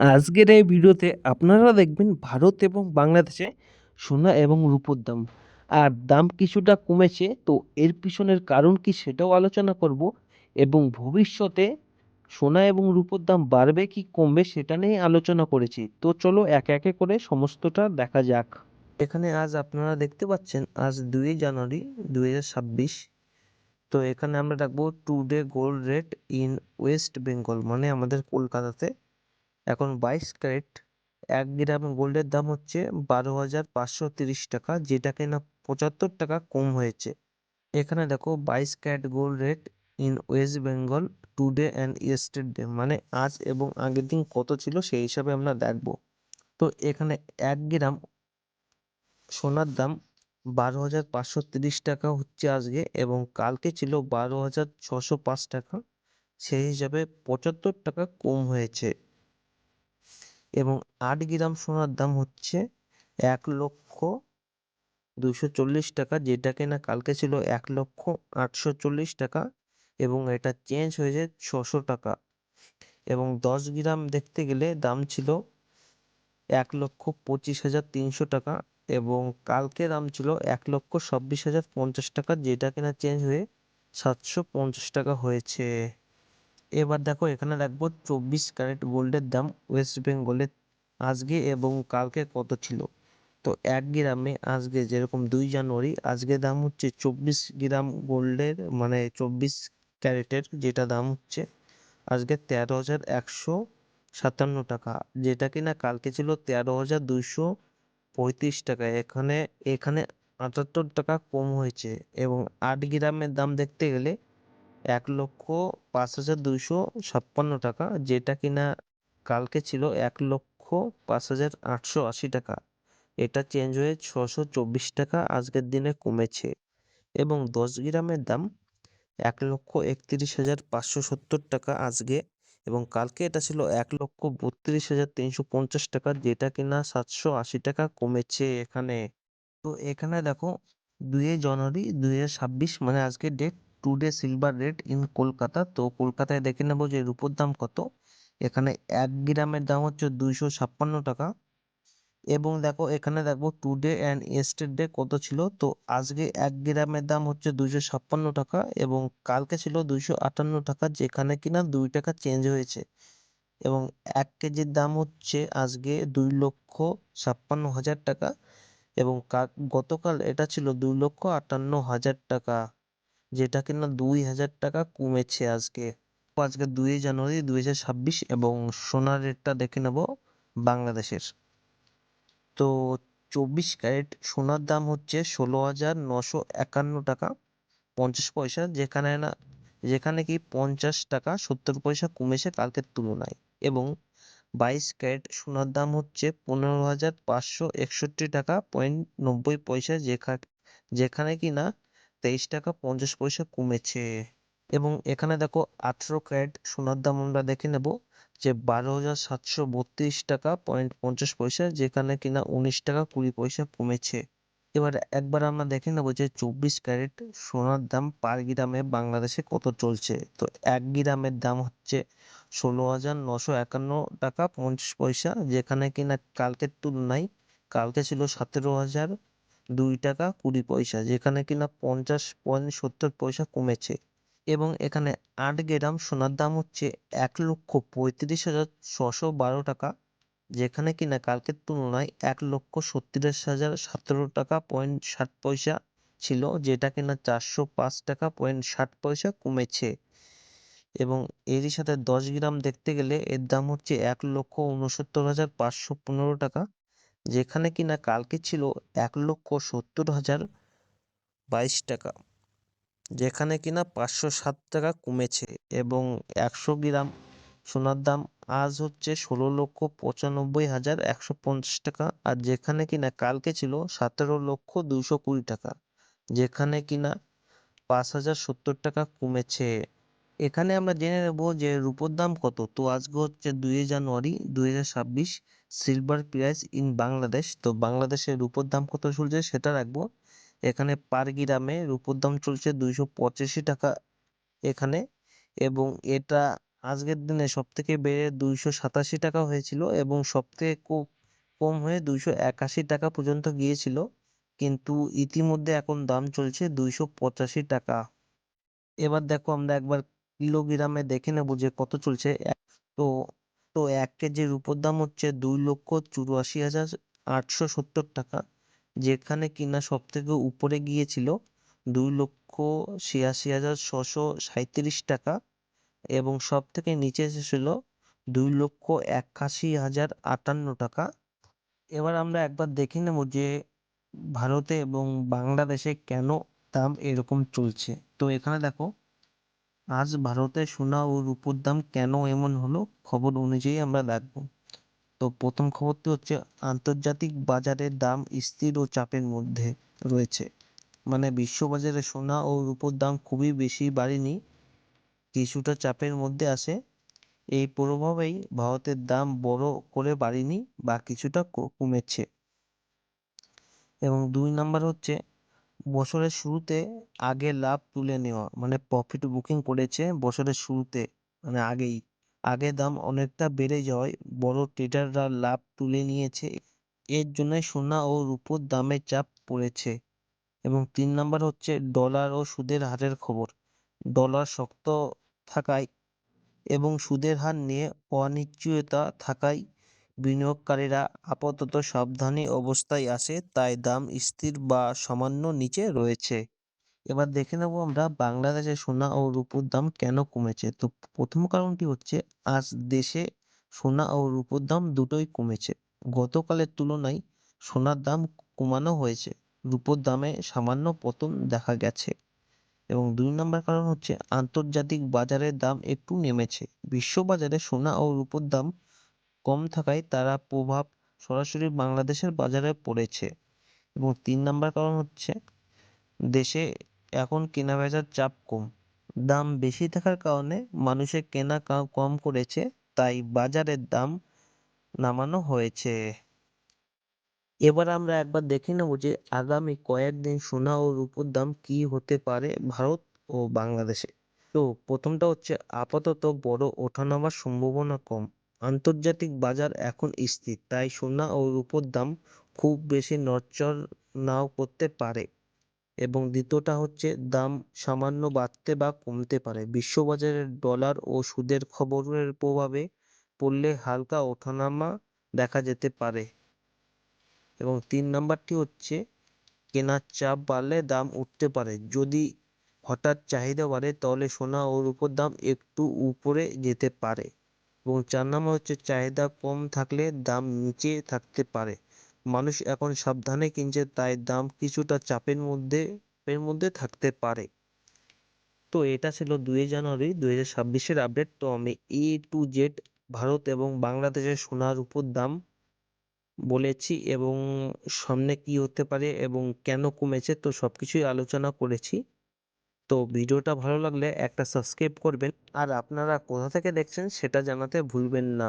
আজকের এই ভিডিওতে আপনারা দেখবেন ভারত এবং বাংলাদেশে সোনা এবং রূপোর দাম। আর দাম কিছুটা কমেছে, তো এর পিছনের কারণ কি সেটাও আলোচনা করব। এবং ভবিষ্যতে সোনা এবং রূপোর দাম বাড়বে কি কমবে সেটা নিয়ে আলোচনা করেছি। তো চলো একে একে করে সমস্তটা দেখা যাক। এখানে আজ আপনারা দেখতে পাচ্ছেন, আজ দুই জানুয়ারি দুই ছাব্বিশ। তো এখানে আমরা রাখব today gold rate in west Bengal মানে আমাদের কলকাতাতে। এখন বাইশ ক্যারেট, এক গ্রাম গোল্ডের দাম হচ্ছে বারো হাজার পাঁচশো তিরিশ টাকা যেটা কিনা পঁচাত্তর টাকা কম হয়েছে। এখানে দেখো বাইশ carat gold rate in west Bengal, today and yesterday মানে আজ এবং আগের দিন কত ছিল সেই হিসাবে আমরা দেখব। তো এখানে এক গ্রাম সোনার দাম বারো হাজার পাঁচশো তিরিশ টাকা হচ্ছে আজকে এবং কালকে ছিল বারো হাজার ছশো পাঁচ টাকা, সেই হিসাবে পঁচাত্তর টাকা কম হয়েছে। এবং আট গ্রাম সোনার দাম হচ্ছে এক লক্ষ দুশো চল্লিশ টাকা, যেটা কিনা কালকে ছিল এক লক্ষ আটশো চল্লিশ টাকা এবং এটা চেঞ্জ হয়েছে ছশো টাকা। এবং দশ গ্রাম দেখতে গেলে দাম ছিল এক লক্ষ পঁচিশ হাজার তিনশো টাকা এবং কালকে দাম ছিল এক লক্ষ ছাব্বিশ হাজার পঞ্চাশ টাকা, যেটা কিনা চেঞ্জ হয়ে সাতশো পঞ্চাশ টাকা হয়েছে। এবার দেখো এখানে রাখব চব্বিশ ক্যারেট গোল্ডের দাম ওয়েস্ট বেঙ্গলের আজকে এবং কালকে কত ছিল? তো এক গ্রামে আজকে যেরকম দুই জানুয়ারি, আজকে দাম হচ্ছে চব্বিশ গ্রাম গোল্ডের মানে চব্বিশ ক্যারেটের যেটা দাম হচ্ছে আজকে তেরো হাজার একশো সাতান্ন টাকা, যেটা কিনা কালকে ছিল তেরো হাজার দুইশো পঁয়ত্রিশ টাকা। এখানে এখানে আটাত্তর টাকা কম হয়েছে এবং আট গ্রামের দাম দেখতে গেলে এক লক্ষ পাঁচ হাজার দুইশো ছাপ্পান্ন টাকা, যেটা কিনা কালকে ছিল এক লক্ষ পাঁচ হাজার আটশো আশি টাকা। এটা চেঞ্জ হয়ে ছশো চব্বিশ টাকা আজকের দিনে কমেছে এবং দশ গ্রামের দাম এক লক্ষ একত্রিশ হাজার পাঁচশো সত্তর টাকা আজকে এবং কালকে এটা ছিল এক লক্ষ বত্রিশ হাজার তিনশো পঞ্চাশ টাকা, যেটা কিনা সাতশো আশি টাকা কমেছে এখানে। তো এখানে দেখো দুই জানুয়ারি দুই হাজার ছাব্বিশ মানে আজকের date today silver rate in Kolkata. তো কলকাতায় দেখে নেব যে রূপোর দাম কত। এখানে এক গ্রামের দাম হচ্ছে দুইশো ছাপ্পান্ন টাকা। এবং দেখো, এখানে দেখব টুডে অ্যান্ড ইয়েস্টারডে কত ছিল। তো আজকে এক গ্রামের দাম হচ্ছে দুইশো ছাপ্পান্ন টাকা এবং কালকে ছিল দুইশো আটান্ন টাকা, যেখানে কিনা দুই টাকা চেঞ্জ হয়েছে। এবং এক কেজির দাম হচ্ছে আজকে দুই লক্ষ ছাপ্পান্ন হাজার টাকা। এবং গতকাল এটা ছিল দুই লক্ষ আটান্ন হাজার টাকা। যেটা কিনা দুই হাজার টাকা কমেছে আজকে। আজকে দুই জানুয়ারি দুই হাজার ছাব্বিশ এবং সোনার রেটটা দেখে নেব বাংলাদেশের। তো চব্বিশ ক্যারেট সোনার দাম হচ্ছে ষোলো হাজার নশো একান্ন টাকা পঞ্চাশ পয়সা, যেখানে না, যেখানে কি পঞ্চাশ টাকা সত্তর পয়সা কমেছে কালকের তুলনায়। এবং বাইশ ক্যারেট সোনার দাম হচ্ছে পনেরো হাজার পাঁচশো একষট্টি টাকা পয়েন্ট নব্বই পয়সা যেখানে যেখানে কি না তেইশ টাকা পঞ্চাশ পয়সা কমেছে। এবং এখানে দেখো আঠেরো ক্যারেট সোনার দাম আমরা দেখে নেব যে বারো হাজার সাতশো বত্রিশ টাকা পয়েন্ট পঞ্চাশ পয়সা, যেখানে কিনা উনিশ টাকা কুড়ি পয়সা কমেছে। এবার একবার আমরা দেখে নেব যে চব্বিশ ক্যারেট সোনার দাম পার গ্রামে বাংলাদেশে কত চলছে। তো এক গ্রামের দাম হচ্ছে ষোলো হাজার নশো একান্ন টাকা পঞ্চাশ পয়সা, যেখানে কিনা কালকের তুলনায় কালকে ছিল সতেরো হাজার দুই টাকা কুড়ি পয়সা, যেখানে কিনা পঞ্চাশ পয়েন্ট সত্তর পয়সা কমেছে। এবং এখানে আট গ্রাম সোনার দাম হচ্ছে এক লক্ষ পঁয়ত্রিশ হাজার ছশো বারো টাকা, যেখানে কিনা কালকের তুলনায় এক লক্ষ ছত্রিশ হাজার সতেরো টাকা পয়েন্ট ষাট পয়সা ছিল, যেটা কিনা চারশো পাঁচ টাকা পয়েন্ট ষাট পয়সা কমেছে। এবং এরই সাথে দশ গ্রাম দেখতে গেলে এর দাম হচ্ছে এক লক্ষ উনসত্তর হাজার পাঁচশো পনেরো টাকা যেখানে কিনা কালকে ছিল এক লক্ষ সত্তর হাজার বাইশ টাকা, যেখানে কিনা পাঁচশো সাত টাকা কমেছে এবং একশো গ্রাম সোনার দাম আজ হচ্ছে ষোলো লক্ষ পঁচানব্বই হাজার একশো পঞ্চাশ টাকা আর যেখানে কিনা কালকে ছিল সতেরো লক্ষ দুশো কুড়ি টাকা, যেখানে কিনা পাঁচ হাজার সত্তর টাকা কমেছে। এখানে আমরা জেনে নেব যে রূপোর দাম কত, তো আজকে হচ্ছে দুই জানুয়ারি দুই হাজার ছাব্বিশ সিলভার প্রাইস ইন বাংলাদেশ তো বাংলাদেশের রূপোর দাম কত চলছে সেটা রাখব। এখানে পার গ্রামে রূপোর দাম চলছে দুইশো পঁচাশি টাকা এখানে, এবং এটা আজকের দিনে সব থেকে বেড়ে দুইশো সাতাশি টাকা হয়েছিল, এবং সব থেকে কম হয়ে দুইশো একাশি টাকা পর্যন্ত গিয়েছিল, কিন্তু ইতিমধ্যে এখন দাম চলছে দুইশো পঁচাশি টাকা। এবার দেখো আমরা একবার কিলোগ্রামে দেখে নেব যে কত চলছে। তো তো এক কেজি রূপোর দাম হচ্ছে দুই লক্ষ চুরাশি হাজার আটশো সত্তর টাকা, যেখানে কিনা সব থেকে উপরে গিয়েছিল দুই লক্ষ ছিয়াশি হাজার ছশো সাঁইত্রিশ টাকা এবং সব থেকে নিচে এসেছিল দুই লক্ষ একাশি হাজার আটান্ন টাকা। এবার আমরা একবার দেখে নেব যে ভারতে এবং বাংলাদেশে কেন দাম এরকম চলছে। তো এখানে দেখো আজ ভারতে সোনা ও রূপোর দাম কেন এমন হলো খবর অনুযায়ী আমরা দেখব। তো প্রথম খবরটি হচ্ছে, আন্তর্জাতিক বাজারের দাম স্থির ও চাপের মধ্যে রয়েছে। মানে বিশ্ববাজারে সোনা ও রূপোর দাম খুবই বেশি বাড়েনি, কিছুটা চাপের মধ্যে আসে এই প্রভাবেই ভারতের দাম বড় করে বাড়েনি বা কিছুটা কমেছে। এবং দুই নাম্বার হচ্ছে বছরের শুরুতে আগে লাভ তুলে নেওয়া মানে প্রফিট বুকিং করেছে বছরের শুরুতে মানে আগেই। আগে দাম অনেকটা বেড়ে যাওয়ায় বড় ট্রেডাররা লাভ তুলে নিয়েছে। এর জন্যই সোনা ও রূপোর দামে চাপ পড়েছে। এবং তিন নাম্বার হচ্ছে ডলার ও সুদের হারের খবর। ডলার শক্ত থাকায় এবং সুদের হার নিয়ে অনিশ্চয়তা থাকায় বিনিয়োগকারীরা আপাতত সাবধানী অবস্থায় আছে, তাই দাম স্থির বা সামান্য নিচে রয়েছে। এবার দেখে নেব আমরা বাংলাদেশে সোনা ও রূপোর দাম কেন কমেছে। তো প্রথম কারণটি হচ্ছে, আজ দেশে সোনা ও রূপোর দাম দুটোই কমেছে। গতকালের তুলনায় সোনার দাম কমানো হয়েছে, রূপোর দামে সামান্য পতন দেখা গেছে। এবং দুই নম্বর কারণ হচ্ছে, আন্তর্জাতিক বাজারের দাম একটু নেমেছে। বিশ্ববাজারে সোনা ও রূপোর দাম কম থাকায় তারা প্রভাব সরাসরি বাংলাদেশের বাজারে পড়েছে। এবং তিন নম্বর কারণ হচ্ছে, দেশে এখন কেনাবেচার চাপ কম। দাম বেশি থাকার কারণে মানুষের কেনা কম করেছে, তাই বাজারের দাম নামানো হয়েছে। এবার আমরা একবার দেখে নেব যে আগামী কয়েকদিন সোনা ও রূপোর দাম কি হতে পারে ভারত ও বাংলাদেশে। তো প্রথমটা হচ্ছে, আপাতত বড় ওঠানামার সম্ভাবনা কম। আন্তর্জাতিক বাজার এখন স্থির, তাই সোনা ও রূপোর দাম খুব বেশি নড়চড় নাও করতে পারে এবং দ্বিতীয়টা হচ্ছে দাম সামান্য বাড়তে বা কমতে পারে। বিশ্ববাজারে ডলার ও সুদের খবরের প্রভাবে পড়লে হালকা ওঠানামা দেখা যেতে পারে এবং তিন নাম্বারটি হচ্ছে কেনার চাপ বাড়লে দাম উঠতে পারে। যদি হঠাৎ চাহিদা বাড়ে, তাহলে সোনা ও রূপোর দাম একটু উপরে যেতে পারে। এবং চার নাম্বার হচ্ছে চাহিদা কম থাকলে দাম নিচে থাকতে পারে। মানুষ এখন সাবধানে কিনছে, তাই দাম কিছুটা চাপের মধ্যে, এর মধ্যে থাকতে পারে। তো এটা ছিল দুই জানুয়ারি দুই হাজার ছাব্বিশের আপডেট তো আমি এ টু জেড ভারত এবং বাংলাদেশের সোনার উপর দাম বলেছি এবং সামনে কি হতে পারে এবং কেন কমেছে, তো সবকিছুই আলোচনা করেছি। তো ভিডিওটা ভালো লাগলে একটা সাবস্ক্রাইব করবেন। আর আপনারা কোথা থেকে দেখছেন সেটা জানাতে ভুলবেন না।